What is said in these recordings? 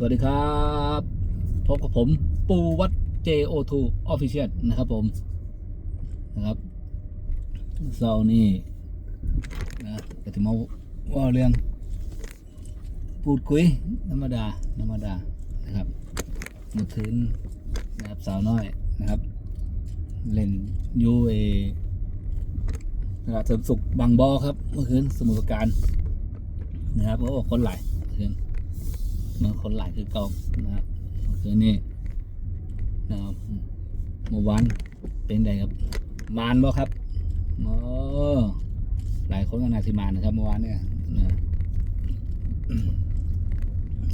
สวัสดีครับ พบกับผมปูวัด JO2 Official นะครับผมนะครับเสานี้นะก็จะมาว่าเรื่อง พูดคุยธรรมดาธรรมดานะครับเมื่อคืนนะครับสาวน้อยนะครับ เล่นยูเอนะครับเสริมสุขบางบอครับ เมื่อคืนสมุทรปราการนะครับโอ้คนหลายเมื่อคืน เมื่อคนหลายคือเก่านะครับคือนี่นะครับเมื่อวานเป็นไงครับ มานบ่ครับโอ้หลายคนก็นาทิมานนะครับเมื่อวานเนี่ยนะ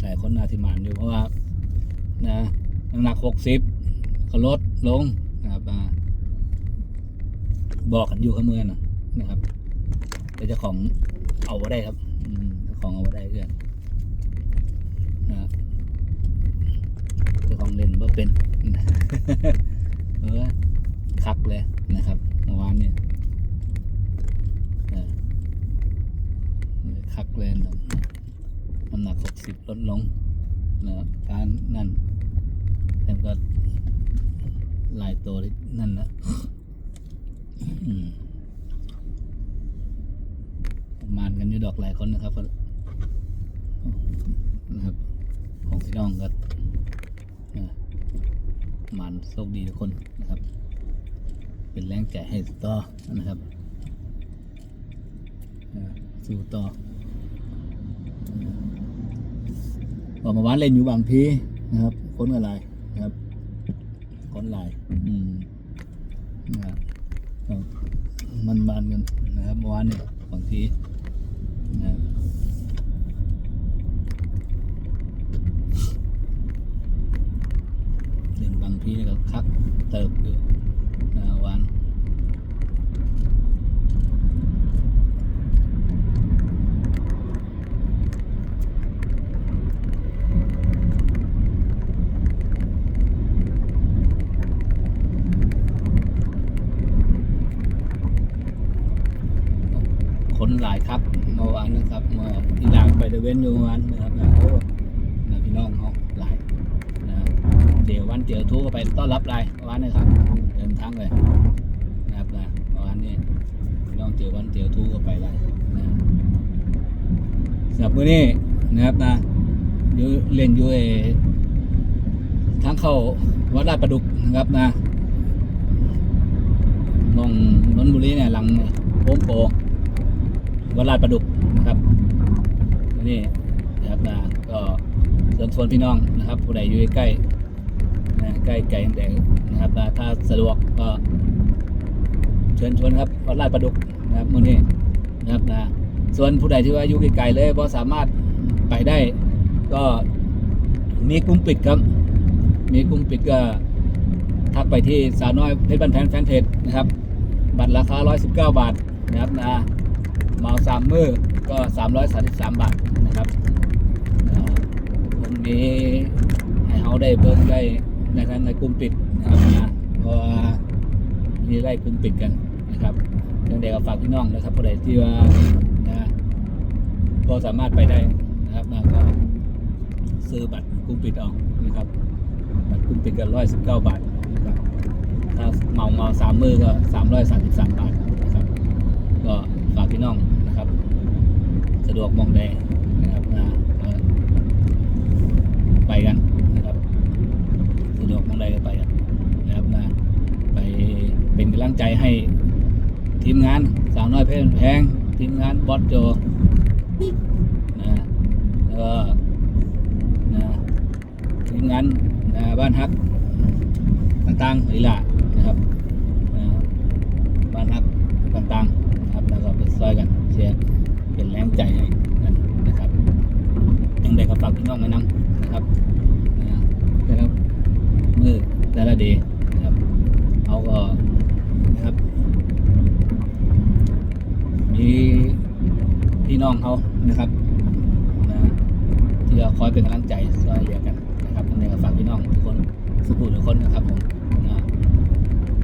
หลายคนนาทิมานอยู่เพราะว่านะน้ำหนักหกสิบก็ลดลงนะครับอบอกกันอยู่ข้างเมืองนะนะครับแต่เจ้าของเอาไว้ได้ครับของเอาไว้ได้เพื่อน นะครับเจ้าของ เป็นเออคักเลยนะครับเมื่อวานเนี่ยเออคักเลยนะน้ำหนักหกสิบลดลงนะครับการนั่นแล้วก็ลายตัวนั่นนะมประมานกันอยู่ดอกหลายคนนะครับนะครับของพี่น้องก็ มันโชคดีทุกคนนะครับ เป็นแรงใจให้ต่อนะครับสู้ต่อออกมาวันเล่นอยู่บางพีนะครับคนอะไรนะครับคนลายอืมนะครับมันมันกันนะครับวานเนี่ยบางทีนะครับ เล่นบางทีนี่ก็คักเติบอยู่นะวันคนหลายครับเมื่อวานนะครับเมื่อที่ลางไปเดเวนอยู่เมื่อวานนะครับนะโอ้พี่น้องเขา เดี๋ยววันเจอทุกก็ไปต้อนรับเลยวันนี้ครับเดินทางเลยนะครับนะวันนี้น้องเจอวันเจอทุกก็ไปเลยนะสำหรับมื้อนี้นะครับนะอยู่เล่นอยู่เอทางเข้าวัดลาดประดุกนะครับนะมองนนบุรีเนี่ยหลังโฮมโปวัดลาดประดุกนะครับนี่นะครับนะก็เชิญชวนพี่น้องนะครับผู้ใดอยู่ใกล้ นะใกล้ไกลแดงนะครับถ้าสะดวกก็ เชิญชวนครับวัดลาดประดุกนะครับมื้อนี้นะครับนะส่วนผู้ใดที่ว่าอยู่ไกลๆเลยพอสามารถไปได้ ก็มีกลุ่มปิดครับ มีกลุ่มปิดก็ทักไปที่สาวน้อยเพชรบันแพนแฟนเพจนะครับ บัตรราคา 119 บาทนะครับนะเมาสามมือก็ 333 บาทนะครับอ่าตรงนี้ให้เขาได้เบิ่งได้ นะครับในกลุ่มปิดนะครับพราะว่ามีไล่กลุ่มปิดกันนะครับยังเด็กก็ฝากพี่น้องนะครับผู้ใดที่ว่านะก็สามารถไปได้นะครับก็ซื้อบัตรกลุ่มปิดเอานะครับบัตรกลุ่มปิดกัน119บาทนะครับถ้าเมาเมาสามมือก็สามร้อยสามสิบสามบาทนะครับก็ฝากพี่น้องนะครับ สะดวกมองใดนะครับนะไปกันะครับสะดวกมองใดก็ไปกันนะครับนะไปเป็นกำลังใจให้ทีมงานสาวน้อยเพชรแพงทีมงานบอสโจนะแล้วก็นะทีมงานนะบ้านฮักต่างๆนี่แหละนะครับอ่าบ้านฮักต่างๆนะครับแล้วก็ไปซอยกันเชียร์เป็นแรงใจให้กันนะครับยังได้กับฝากพี่น้องแนะนำนะครับอ่าแต่ละ มือแต่ละเดย์นะครับเอาก็นะครับมีพี่น้องเขานะครับนะที่จะคอยเป็นกำลังใจช่วยเหลือกันนะครับยังไงก็ฝากพี่น้องทุกคนสุขุทุกคนนะครับผมนะ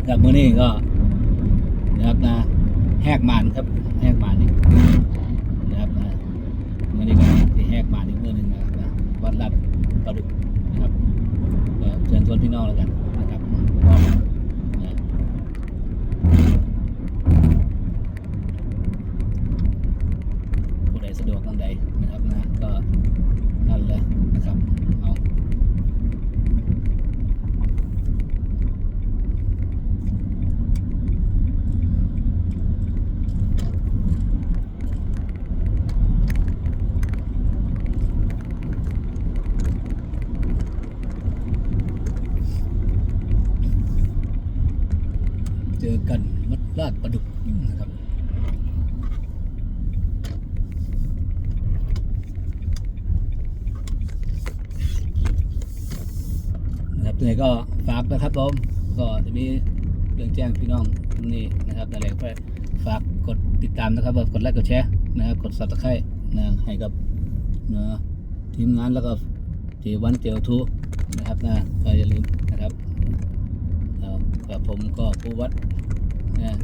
จากมื้อนี้ก็นะครับนะแหกมานครับแหกมานอีกนะครับนะมื้อนี้ก็ที่แหกมานอีกมื้อหนึงนะครับนะวัดลาดประดุกดว เชิญชวนพี่น้องแล้วกันนะครับ อกันวัดลาดประดุกนะครับ นะครับยังไงก็ฝากนะครับผมก็จะมีเรื่องแจ้งพี่น้องนี้นะครับอะไรก็ฝากกดติดตามนะครับกดไลค์กดแชร์นะครับกด subscribe นะให้กับนะทีมงานแล้วก็เจวันเจลทูนะครับนะก็อย่าลืม กับผมก็ผู้วัดนะ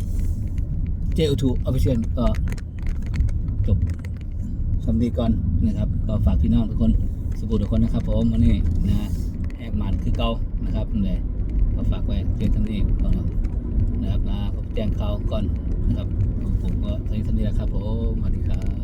เจอุทูอภิเชนก็จบสำนีก่อนนะครับ ก็ฝากพี่น้องทุกคนสุขุทุกคนนะครับผมวันนี้นะแหกมันคือเก่านะครับเลยก็ฝากไว้เพียงเท่นี้ก่อนนะครับนะแจ้งข่าก่อนนะครับผมก็เท่านี้ครับผมสวัสดีครับ